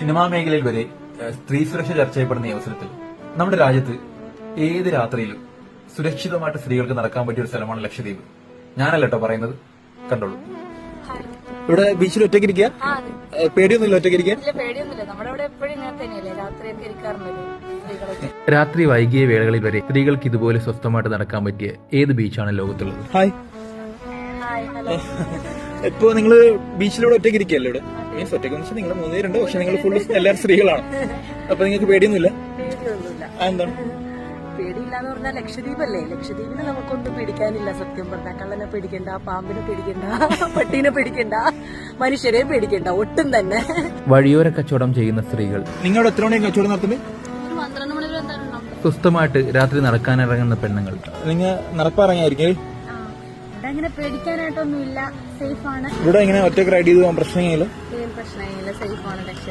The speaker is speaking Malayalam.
സിനിമാ മേഖലയിൽ വരെ സ്ത്രീ സുരക്ഷ ചർച്ച ചെയ്യപ്പെടുന്ന ഈ അവസരത്തിൽ നമ്മുടെ രാജ്യത്ത് ഏത് രാത്രിയിലും സുരക്ഷിതമായിട്ട് സ്ത്രീകൾക്ക് നടക്കാൻ പറ്റിയ ഒരു സ്ഥലമാണ് ലക്ഷദ്വീപ്. ഞാനല്ല കേട്ടോ പറയുന്നത്. കണ്ടോളൂ. ഇവിടെ ബീച്ചിൽ ഒറ്റയ്ക്ക് ഇരിക്കുക പേടിയൊന്നുമില്ല ഒറ്റയ്ക്ക് ഇരിക്കുക പേടിയൊന്നുമില്ല. നമ്മുടെ എപ്പോഴും ഇങ്ങനെ രാത്രിയൊക്കെ ഇരിക്കാറുണ്ടല്ലോ രാത്രി വൈകിയ വേളകളിൽ വരെ സ്ത്രീകൾക്ക് ഇതുപോലെ സ്വസ്ഥമായിട്ട് നടക്കാൻ പറ്റിയ ഏത് ബീച്ചാണ് ലോകത്തുള്ളത്? ഹായ്. ഇപ്പോ ഹലോ. ഇപ്പൊ നിങ്ങൾ ബീച്ചിലൂടെ ഒറ്റയ്ക്ക് ഇരിക്കുകയല്ലേ ഇവിടെ? മീൻസ് ഒറ്റയ്ക്ക് വെച്ചാൽ നിങ്ങൾ മൂന്നുപേരുണ്ട് പക്ഷെ നിങ്ങൾ ഫുൾ എല്ലാവരും സ്ത്രീകളാണ്. അപ്പൊ നിങ്ങൾക്ക് പേടിയൊന്നുമില്ല? പേടിയൊന്നുമില്ല. എന്താണ് പേടിയില്ലാന്ന് പറഞ്ഞാൽ ലക്ഷദ്വീപല്ലേ? ലക്ഷദ്വീപിന് നമുക്കൊന്നും പേടിക്കാനില്ല സത്യം പറഞ്ഞാൽ. കള്ളനെ പേടിക്കണ്ട പാമ്പിനെ പേടിക്കണ്ട പട്ടീനെ പേടിക്കണ്ട മനുഷ്യരെ പേടിക്കണ്ട ഒട്ടും തന്നെ. വഴിയോര കച്ചവടം ചെയ്യുന്ന സ്ത്രീകൾ. നിങ്ങളുടെ എത്ര മണിയും കച്ചവടം നടത്തുന്നത് സ്വസ്ഥമായിട്ട് രാത്രി നടക്കാനിറങ്ങുന്ന പെണ്ണുങ്ങൾ. നിങ്ങൾ നടപ്പിറങ്ങിയായിരിക്കും പേടിക്കാനായിട്ടൊന്നുമില്ല. സേഫ് ആണ്. ഇവിടെ ഇങ്ങനെ ഒറ്റയ്ക്ക് റൈഡ് ചെയ്ത് പോകാൻ പ്രശ്നമില്ല പ്രശ്നമില്ല. സേഫ് ആണ് ലക്ഷദ്വീപ്